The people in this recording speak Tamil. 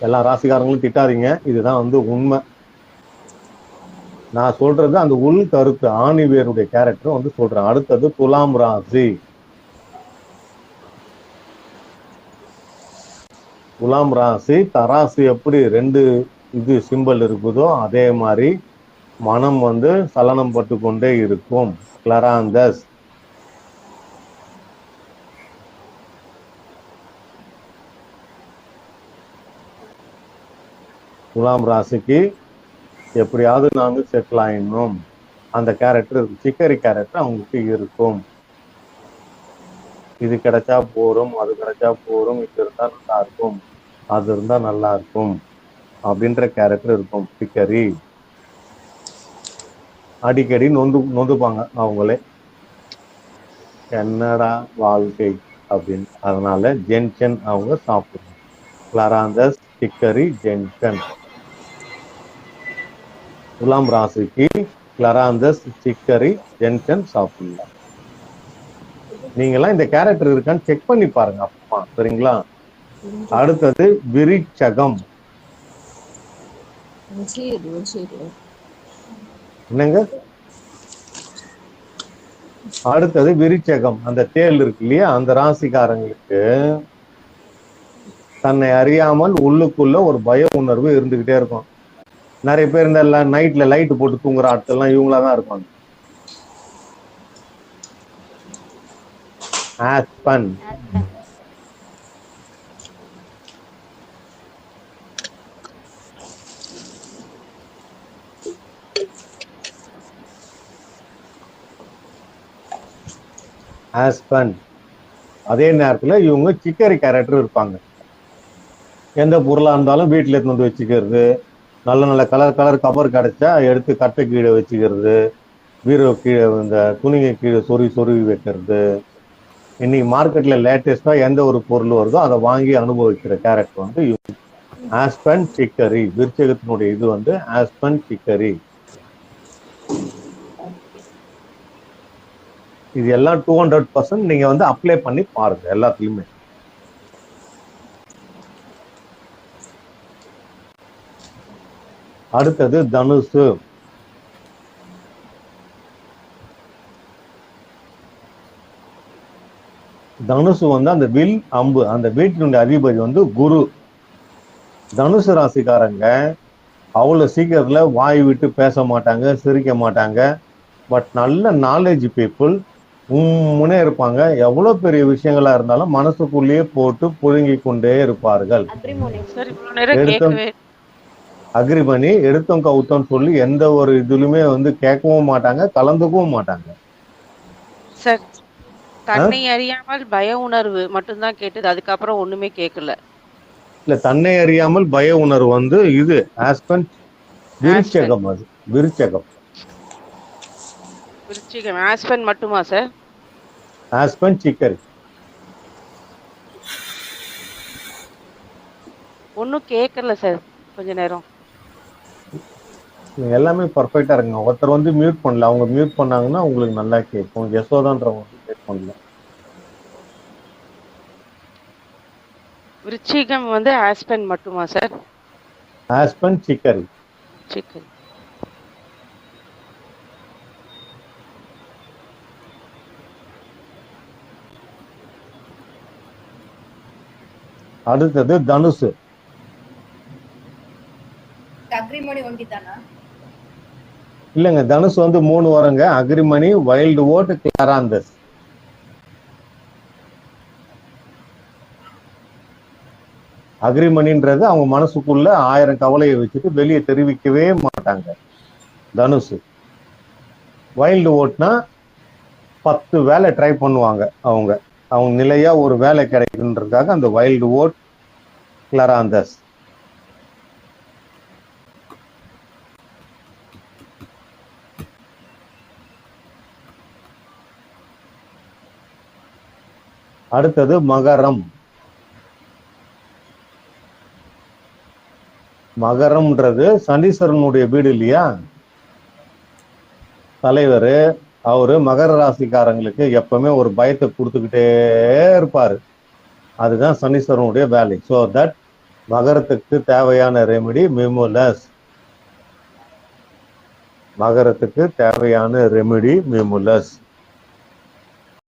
எல்லா ராசிக்காரங்களும் திட்டாதீங்க. இதுதான் வந்து உண்மை. நான் சொல்றது அந்த உள் கருத்து ஆணிவேருடைய கேரக்டர் வந்து சொல்றேன். அடுத்தது துலாம் ராசி. துலாம் ராசி தராசு எப்படி ரெண்டு இது சிம்பல் இருக்குதோ அதே மாதிரி மனம் வந்து சலனம் பட்டு கொண்டே இருக்கும். கிளராந்தஸ் துலாம் ராசிக்கு எப்படியாவது நாங்க செட்டில் ஆயிடணும். அந்த கேரக்டர் சிக்கரி கேரக்டர் அவங்களுக்கு இருக்கும். இது கிடைச்சா போறோம் அது கிடைச்சா போறோம் இது இருந்தா நல்லா இருக்கும். அது இருந்தா நல்லா இருக்கும். அப்படின்ற கேரக்டர் இருக்கும் சிக்கரி. அடிக்கடி நொந்து நொந்துப்பாங்க அவங்களே. என்னடா வாழ்க்கை அப்படின்னு. அதனால ஜென்ஷன் அவங்க சாப்பிடுவாங்க கிளராந்தஸ் சிக்கரி ஜென்ஷன் துலாம் ராசிக்கு கிளராந்தஸ் சிக்கரி ஜென்ஷன் சாப்பிடலாம் நீங்கெல்லாம் இந்த கேரக்டர் இருக்கான்னு செக் பண்ணி பாருங்க அப்பா சரிங்களா? அடுத்தது விரிச்சகம் என்னங்க? அடுத்தது விரிச்சகம் அந்த தேள் இருக்கு இல்லையா? அந்த ராசிக்காரங்களுக்கு தன்னை அறியாமல் உள்ளுக்குள்ள ஒரு பய உணர்வு இருந்துகிட்டே இருக்கும். நிறைய பேர் இந்த நைட்ல லைட் போட்டு தூங்குற ஆட்கள்லாம் இவங்களா தான் இருப்பாங்க ஆஸ்பன் ஆஸ்பன் அதே நேரத்துல இவங்க சிக்கரி கேரக்டர் இருப்பாங்க. எந்த பொருளா இருந்தாலும் வீட்டுல எடுத்து வந்து வச்சுக்கிறது நல்ல நல்ல கலர் கலர் கவர் கிடைச்சா எடுத்து கட்டை கீழே வச்சுக்கிறது பீரோ கீழே இந்த துணிங்க கீழே சொருவி சொருவி வைக்கிறது. இன்னைக்கு மார்க்கெட்டில் லேட்டஸ்ட்டாக எந்த ஒரு பொருள் வருதோ அதை வாங்கி அனுபவிக்கிற கேரக்டர் வந்து ஆஸ்பன் சிக்கரி விருச்சகத்தினுடைய இது வந்து ஆஸ்பன் சிக்கரி இது எல்லாம் டூ ஹண்ட்ரட் பர்சன்ட் நீங்கள் வந்து அப்ளை பண்ணி பாருங்க எல்லாத்துலேயுமே. அடுத்தது தனுசு. தனுசு வந்து அந்த வில் அம்பு அந்த வீட்டினுடைய அதிபதி வந்து குரு. தனுசு ராசிக்காரங்க அவ்வளவு சீக்கிரத்துல வாய் விட்டு பேச மாட்டாங்க சிரிக்க மாட்டாங்க. பட் நல்ல நாலேஜ் பீப்புள் உம்முனே இருப்பாங்க. எவ்வளவு பெரிய விஷயங்களா இருந்தாலும் மனசுக்குள்ளேயே போட்டு புழுங்கி கொண்டே இருப்பார்கள் சார் இவ்வளவு நேரம் எடுத்தோம். கேட்கவே அக்ரி பண்ணி எடுத்தோம் கவுத்தோம் சொல்லி எந்த ஒரு இதுலயுமே வந்து கேட்கவும் மாட்டாங்க கலந்துக்கவும் மாட்டாங்க. சார் தன்னை அறியாமல் பய உணர்வு மட்டும்தான் கேட்டது அதுக்கப்புறம் ஒண்ணுமே கேட்கல. இல்ல தன்னை அறியாமல் பய உணர்வு வந்து இது ஆஸ்பன் விருச்சகம் அது விருச்சகம். விருச்சிகம் ஆஸ்பன் மட்டுமா சார்? ஆஸ்பன் சிக்கரி ஒன்றும் கேட்கல சார் கொஞ்ச நேரம். எல்லாமே பர்ஃபெக்டா இருங்க. ஒருத்தர் வந்து மியூட் பண்ணல. அவங்க மியூட் பண்ணாங்கன்னா உங்களுக்கு நல்லா கேட்கும் யசோதான்றவங்க மியூட் பண்ணல. விருச்சிகம் வந்து ஆஸ்பன் மட்டுமா சார் ஆஸ்பன் சிக்கரி சிக்கன் அடுத்தது தனுசு. அக்ரிமணி ஒண்டிதானா இல்லங்க தனுஷ் வந்து மூணு வருங்க. அக்ரிமணி வைல்டு ஓட் கிளாராந்தஸ் அக்ரிமணின்றது அவங்க மனசுக்குள்ள ஆயிரம் கவலையை வச்சுட்டு வெளியே தெரிவிக்கவே மாட்டாங்க. தனுஷ் வைல்டு ஓட்னா பத்து வேலை ட்ரை பண்ணுவாங்க அவங்க. அவங்க நிலையா ஒரு வேலை கிடைக்குன்றதுக்காக அந்த வைல்டு ஓட் கிளராந்தஸ் அடுத்தது மகரம். மகரம்ன்றது சனீஸ்வரனுடைய வீடு இல்லையா? தலைவர் அவரு மகர ராசிக்காரங்களுக்கு எப்பவுமே ஒரு பயத்தை கொடுத்துக்கிட்டே இருப்பாரு. அதுதான் சனீஸ்வரனுடைய வேலை. ஸோ தட் மகரத்துக்கு தேவையான ரெமெடி மிமுலஸ் மகரத்துக்கு தேவையான ரெமெடி மிமுலஸ்